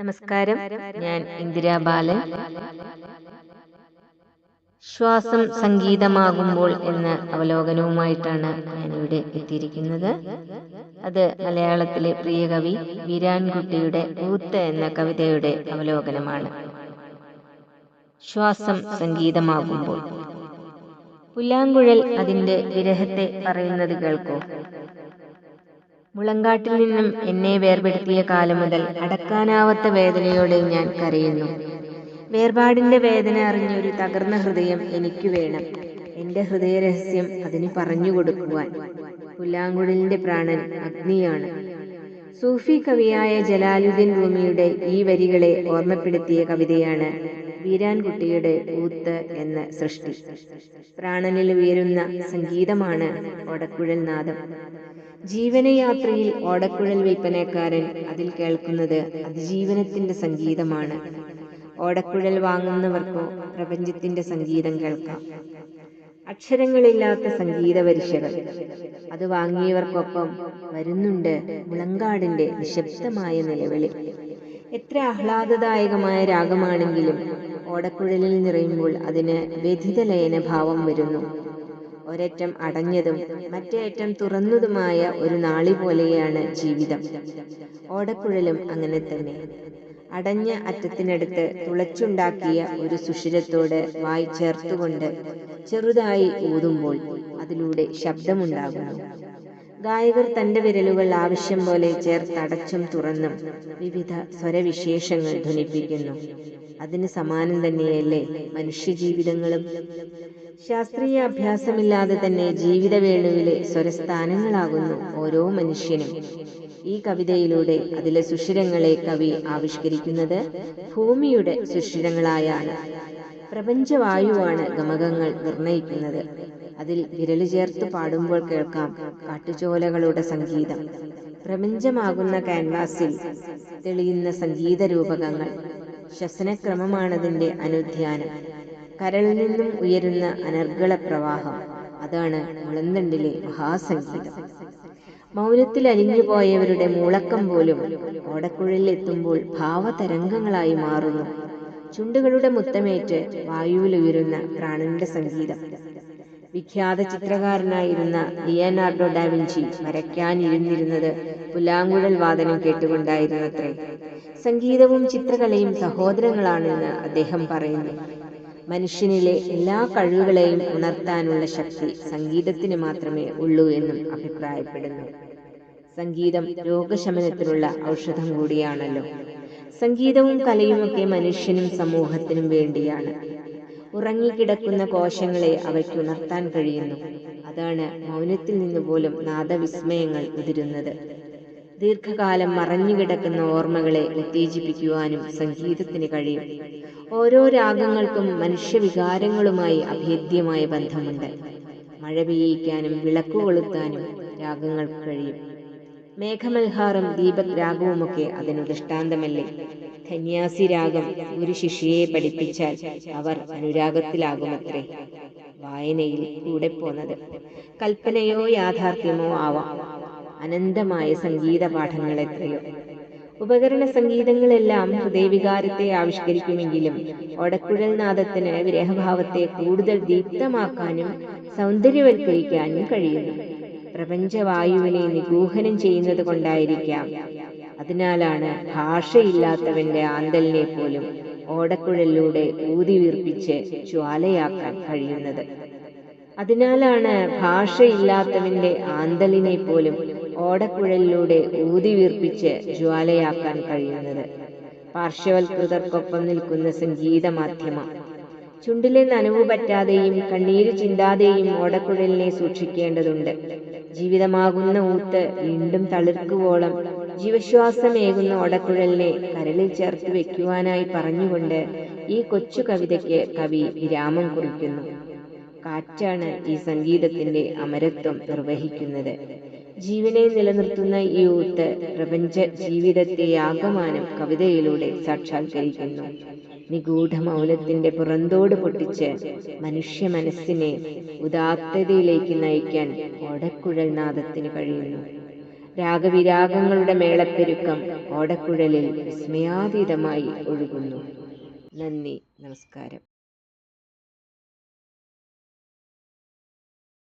നമസ്കാരം. ഞാൻ ഇന്ദിരാ ബാലൻ. ശ്വാസം സംഗീതമാകുമ്പോൾ എന്ന അവലോകനവുമായിട്ടാണ് ഞാൻ ഇവിടെ എത്തിയിരിക്കുന്നത്. അത് മലയാളത്തിലെ പ്രിയ കവി വീരാൻകുട്ടിയുടെ ഊത്ത് എന്ന കവിതയുടെ അവലോകനമാണ്. ശ്വാസം സംഗീതമാകുമ്പോൾ. പുല്ലാങ്കുഴൽ അതിന്റെ വിരഹത്തെ പറയുന്നത് കേൾക്കൂ. മുളങ്കാട്ടിൽ നിന്നും എന്നെ വേർപെടുത്തിയ കാലം മുതൽ അടക്കാനാവാത്ത വേദനയോടെ ഞാൻ കരയുന്നു. വേർപാടിന്റെ വേദന അറിഞ്ഞൊരു തകർന്ന ഹൃദയം എനിക്ക് വേണം. എന്റെ ഹൃദയരഹസ്യം അതിന് പറഞ്ഞു കൊടുക്കുവാൻ. പുല്ലാങ്കുഴലിന്റെ പ്രാണൻ അഗ്നിയാണ്. സൂഫി കവിയായ ജലാലുദ്ദീൻ ഭൂമിയുടെ ഈ വരികളെ ഓർമ്മപ്പെടുത്തിയ കവിതയാണ് വീരാൻകുട്ടിയുടെ ഊത്ത് എന്ന സൃഷ്ടി. പ്രാണനിൽ ഉയരുന്ന സംഗീതമാണ് ഓടക്കുഴൽ നാദം. ജീവനയാത്രയിൽ ഓടക്കുഴൽ വിൽപ്പനക്കാരൻ അതിൽ കേൾക്കുന്നത് അതിജീവനത്തിന്റെ സംഗീതമാണ്. ഓടക്കുഴൽ വാങ്ങുന്നവർക്കോ പ്രപഞ്ചത്തിന്റെ സംഗീതം കേൾക്കാം. അക്ഷരങ്ങളില്ലാത്ത സംഗീത വരിശകൾ. അത് വാങ്ങിയവർക്കൊപ്പം വരുന്നുണ്ട് മുളങ്കാടിന്റെ നിശബ്ദമായ നിലവിളി. എത്ര ആഹ്ലാദദായകമായ രാഗമാണെങ്കിലും ഓടക്കുഴലിൽ നിറയുമ്പോൾ അതിന് വ്യഥിത ലയന ഭാവം വരുന്നു. ഒരറ്റം അടഞ്ഞതും മറ്റേ അറ്റം തുറന്നതുമായ ഒരു നാളി പോലെയാണ് ജീവിതം. ഓടക്കുഴലും അങ്ങനെ തന്നെ. അടഞ്ഞ അറ്റത്തിനടുത്ത് തുളച്ചുണ്ടാക്കിയ ഒരു സുഷിരത്തോട് വായി ചേർത്തുകൊണ്ട് ചെറുതായി ഊതുമ്പോൾ അതിലൂടെ ശബ്ദമുണ്ടാകുന്നു. ഗായകർ തന്റെ വിരലുകൾ ആവശ്യം പോലെ ചേർത്തടച്ചും തുറന്നും വിവിധ സ്വരവിശേഷങ്ങൾ ധ്വനിപ്പിക്കുന്നു. അതിന് സമാനം തന്നെയല്ലേ മനുഷ്യജീവിതങ്ങളും? ശാസ്ത്രീയ അഭ്യാസമില്ലാതെ തന്നെ ജീവിത വേണുവിലെ സ്വരസ്ഥാനങ്ങളാകുന്നു ഓരോ മനുഷ്യനും. ഈ കവിതയിലൂടെ അതിലെ സുഷിരങ്ങളെ കവി ആവിഷ്കരിക്കുന്നത് ഭൂമിയുടെ സുഷിരങ്ങളായാണ്. പ്രപഞ്ചവായുവാണ് ഗമകങ്ങൾ നിർണയിക്കുന്നത്. അതിൽ വിരൽ ചേർത്ത് പാടുമ്പോൾ കേൾക്കാം കാട്ടുചോലകളുടെ സംഗീതം. പ്രപഞ്ചമാകുന്ന ക്യാൻവാസിൽ തെളിയുന്ന സംഗീത രൂപകങ്ങൾ ശ്വസനക്രമമാണതിന്റെ അനുധ്യാനം. കരളിൽ നിന്നും ഉയരുന്ന അനർഗള പ്രവാഹം. അതാണ് മുളന്തണ്ടിലെ മഹാസംഗീതം. മൗനത്തിൽ അലിഞ്ഞുപോയവരുടെ മൂളക്കം പോലും ഓടക്കുഴലിൽ എത്തുമ്പോൾ ഭാവതരംഗങ്ങളായി മാറുന്നു. ചുണ്ടുകളുടെ മുത്തമേറ്റ് വായുവിൽ ഉയരുന്ന പ്രാണന്റെ സംഗീതം. വിഖ്യാത ചിത്രകാരനായിരുന്ന ലിയനാർഡോ ഡാവിഞ്ചി വരയ്ക്കാനിരുന്നിരുന്നത് പുലാങ്കുഴൽ വാദനം കേട്ടുകൊണ്ടായിരുന്നത്രേ. സംഗീതവും ചിത്രകലയും സഹോദരങ്ങളാണെന്ന് അദ്ദേഹം പറയുന്നു. മനുഷ്യനിലെ എല്ലാ കഴിവുകളെയും ഉണർത്താനുള്ള ശക്തി സംഗീതത്തിന് മാത്രമേ ഉള്ളൂ എന്നും അഭിപ്രായപ്പെടുന്നു. സംഗീതം രോഗശമനത്തിനുള്ള ഔഷധം കൂടിയാണല്ലോ. സംഗീതവും കലയുമൊക്കെ മനുഷ്യനും സമൂഹത്തിനും വേണ്ടിയാണ്. ഉറങ്ങിക്കിടക്കുന്ന കോശങ്ങളെ അവയ്ക്ക് ഉണർത്താൻ കഴിയുന്നു. അതാണ് മൗനത്തിൽ നിന്ന് പോലും നാദവിസ്മയങ്ങൾ ഉതിരുന്നത്. ദീർഘകാലം മറഞ്ഞുകിടക്കുന്ന ഓർമ്മകളെ ഉത്തേജിപ്പിക്കുവാനും സംഗീതത്തിന് കഴിയും. ഓരോ രാഗങ്ങൾക്കും മനുഷ്യവികാരങ്ങളുമായി അഭേദ്യമായ ബന്ധമുണ്ട്. മഴ പെയ്യിക്കാനും വിളക്ക് കൊളുത്താനും രാഗങ്ങൾക്ക് കഴിയും. മേഘമൽഹാറും ദീപക് രാഗവുമൊക്കെ അതിന് ദൃഷ്ടാന്തമല്ലേ? ധന്യാസി രാഗം ഒരു ശിഷ്യയെ പഠിപ്പിച്ചാൽ അവർ അനുരാഗത്തിലാകുമത്രേ. വായനയിൽ കൂടെ പോന്നത് കൽപ്പനയോ യാഥാർത്ഥ്യമോ ആവാം. അനന്തമായ സംഗീത പാഠങ്ങൾ എത്രയോ ഉപകരണ സംഗീതങ്ങളെല്ലാം ഹൃദയവികാരത്തെ ആവിഷ്കരിക്കുമെങ്കിലും ഒടക്കുഴൽ നാദത്തിന് വിരഹഭാവത്തെ കൂടുതൽ ദീപ്തമാക്കാനും സൗന്ദര്യവൽക്കരിക്കാനും കഴിയുന്നു. പ്രപഞ്ചവായുവിനെ നിഗൂഹനം ചെയ്യുന്നത് കൊണ്ടായിരിക്കാം. അതിനാലാണ് ഭാഷയില്ലാത്തവന്റെ ആന്തലിനെ പോലും ഓടക്കുഴലിലൂടെ ഊതി വീർപ്പിച്ച് ജ്വാലയാക്കാൻ കഴിയുന്നത്. അതിനാലാണ് ഭാഷയില്ലാത്തവന്റെ ആന്തലിനെ പോലും ഓടക്കുഴലിലൂടെ ഊതി വീർപ്പിച്ച് ജ്വാലയാക്കാൻ കഴിയുന്നത്. പാർശ്വവൽകൃതർക്കൊപ്പം നിൽക്കുന്ന സംഗീത മാധ്യമം ചുണ്ടിലെ നനവ് പറ്റാതെയും കണ്ണീര് ചിന്താതെയും ഓടക്കുഴലിനെ സൂക്ഷിക്കേണ്ടതുണ്ട്. ജീവിതമാകുന്ന ഊത്ത് വീണ്ടും തളിർക്കുവോളം ജീവശ്വാസമേകുന്ന ഓടക്കുഴലിനെ കരളിൽ ചേർത്ത് വെക്കുവാനായി പറഞ്ഞുകൊണ്ട് ഈ കൊച്ചു കവിതയ്ക്ക് കവി വിരാമം കുറിക്കുന്നു. കാറ്റാണ് ഈ സംഗീതത്തിന്റെ അമരത്വം നിർവഹിക്കുന്നത്. ജീവനെ നിലനിർത്തുന്ന ഈ ഊത്ത് പ്രപഞ്ച ജീവിതത്തെ ആകമാനം കവിതയിലൂടെ സാക്ഷാത്കരിക്കുന്നു. നിഗൂഢ മൗനത്തിന്റെ പുറന്തോട് പൊട്ടിച്ച് മനുഷ്യ മനസ്സിനെ ഉദാത്തതയിലേക്ക് നയിക്കാൻ ഓടക്കുഴൽ നാദത്തിന് കഴിയുന്നു. രാഗവിരാഗങ്ങളുടെ മേളപ്പെരുക്കം ഓടക്കുഴലിൽ വിസ്മയാതീതമായി ഒഴുകുന്നു. നന്ദി നമസ്കാരം.